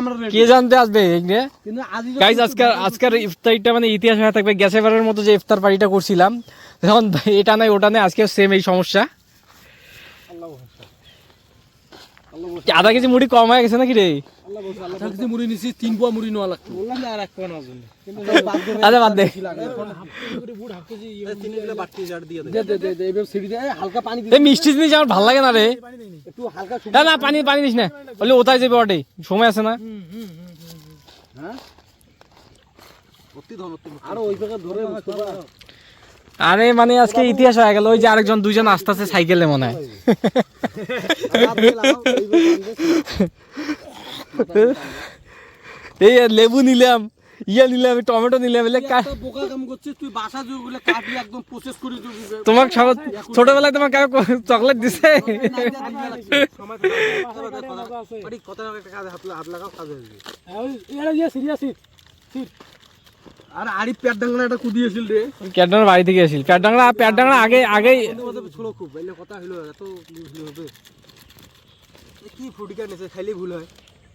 আমরা কে জানতে আসবে গাইজ আজকের আজকের ইফতারিটা মানে ইতিহাস হয়ে থাকবে। গ্যাসের বারের মতো যে ইফতার পার্টিটা করছিলাম তখন এটা নাই ওটা নাই আজকে সেম এই সমস্যা। আধা কেজি মুড়ি কম হয়ে গেছে নাকি রে? আল্লাহ ভরসা। মুড়ি নিছি তিন পোয়া মুড়ি নেওয়া লাগতো। বললাম আর এক পোয়া নেওয়ার জন্য। আচ্ছা বাদ দে। দে। দে দে দে এবার সিঁড়ি দে এই হালকা পানি দিবি এই মিষ্টি জিনিস আমার ভালো লাগে না রে? একটু হালকা না না পানি পানি দিস না। বললে ওটাই যাবে ওটাই সময় আছে না? হ্যাঁ আরও ওই জায়গা ধরে আরে মানে আজকে ইতিহাস হয়ে গেল ওই যে আরেকজন দুইজন আস্তে আস্তে সাইকেলে মনে হয়। এই লেবু নিলাম ইয়া নিলাম টমেটো নিলাম এলে কা- একটা কাম করছিস তুই বাসা যেগুলো কাটলি একদম প্রসেস করে দিবি তোমাকে সব ছোটবেলায় তোমার চকলেট দিছে? আর আড়ি পেট ডাঙ্গনা একটা কুদিয়েছিল রে। প্যাডাঙ্গা বাড়ি থেকে আসিল। আগে আগে ছোড়ো খুব কথা এত ভুল হবে কি ফুটিকা নেছে খাইলে ভুল হয়।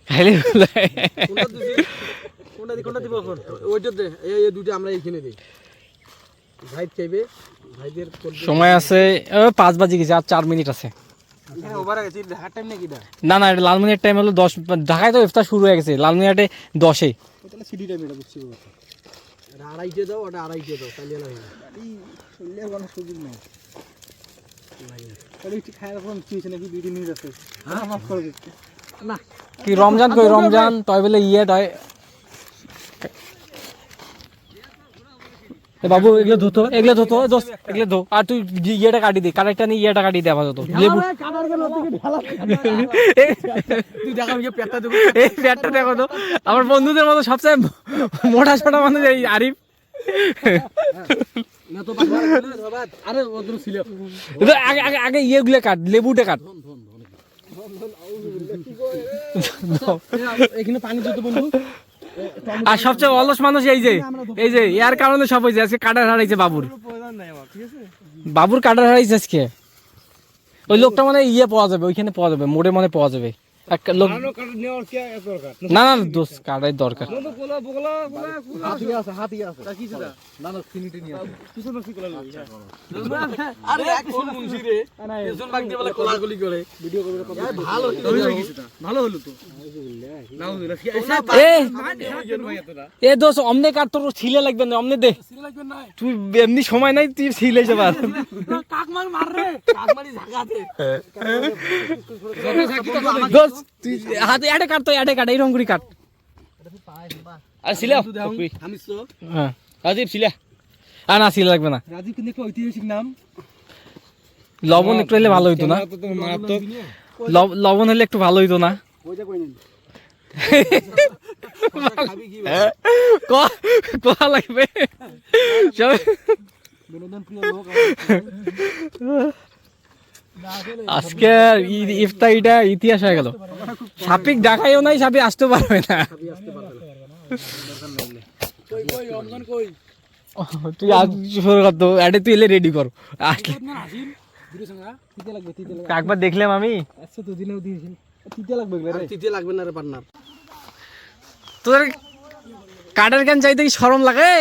খাইলে। কোনটা দিবি? কোনটা দি কোনটা দিব দে এই দুটো আমরা এইখানে দিই। ভাই চাইবে ভাইদের সময় আছে পাঁচ বাজে গেছে আর চার মিনিট আছে। না না লালমিনিয়ার টাইম হলো দশ ঢাকায় তো ইফতার শুরু হয়ে গেছে লালমিনিয়াটে দশে। সিডি টাইম এটা বুঝছি এটা আড়াইটে দাও ওটা আড়াইটে দাও তাহলে না। হইবে এই চললে কোনো সুযোগ নাই। তাহলে একটু খায় এখন চিজ নাকি বিডি নিয়ে যাচ্ছে। হ্যাঁ? মাফ করে দিচ্ছে। না। কি রমজান কই রমজান? তয় বলে ইয়ে তয় বাবু এগুলো ধুতো এগুলো ধুতো দোস্ত এগুলো ধো আর তুই ইয়েটা কাটি দে কারেক্টটা নিয়ে ইয়েটা কাটি দে লেবু দেখা পেটটা দেবো এই প্যাটটা দেখো তো আমার বন্ধুদের মতো সবচেয়ে মোটা ছোটা মানুষ এই আরিফ তো আগে আগে আগে ইয়েগুলো কাট লেবুটা কাট এখানে পানি দিতে বন্ধু আর সবচেয়ে অলস মানুষ এই যে এই যে ইয়ার কারণে সব হয়েছে আজকে কাটার হারাইছে বাবুর প্রয়োজন নাই আমার ঠিক আছে বাবুর কাটার হারাইছে আজকে ওই লোকটা মানে ইয়ে পাওয়া যাবে ওইখানে পাওয়া যাবে মোড়ে মনে পাওয়া যাবে লোক না না দোষ কাটাই দরকার ভালো ভালো হলো তো এ দোষ অমনে কাট তোর ছিলে লাগবে না অমনে দে। তুই এমনি সময় নাই তুই ছিলে যাবার দোষ হাতে কাট তো এটে কাট এইরকম করে কাট। আর ছিলে। হ্যাঁ। রাজীব ছিলে। আর না ছিলে লাগবে না। রাজীব কিন্তু একটা ঐতিহাসিক নাম। লবণ একটু হলে ভালো হইতো না। লবণ হলে একটু ভালো হইতো না। কোয়া লাগবে। আজকে ইফতারিটা ইতিহাস হয়ে গেল। সাপিক ডাকাইও নাই সাপি আসতে পারবে না। তুই আজ শুরু কর তো আরে তুই এলে রেডি কর। আসলে একবার দেখলাম আমি। আচ্ছা তো দিনেও দিয়েছিল তিতে লাগবে রে। তিতে লাগবে না রে পার্টনার তোদের কাঠের গান চাইতে কি সরম লাগে?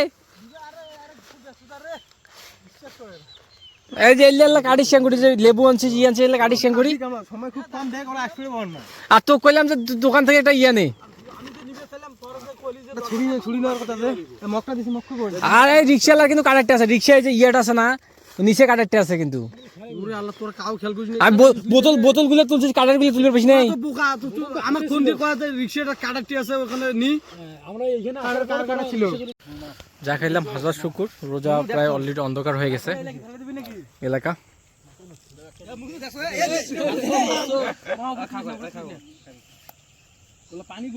এই যে এলে কাঠি শ্যাং করি যে লেবু আনছে ই আনছে এলে কাঠি শ্যাং করি সময় খুব কম দেখ ওরা আসবে না আর তো কইলাম যে। দোকান থেকে একটা ইয়ে নেই আর এই রিক্সাওয়ালার কিন্তু কাঠেরটা আছে রিক্সায় যে ইয়েটা আছে না নিচে আছে কিন্তু আমি বোতল বোতলগুলো তুলছি গুলো বেশি নেই আমার রিক্সাটা কাটারটি আছে ওখানে নি আমরা এইখানে কাটা ছিল যা খাইলাম হাজার শুকুর রোজা প্রায় অলরেডি অন্ধকার হয়ে গেছে এলাকা পানি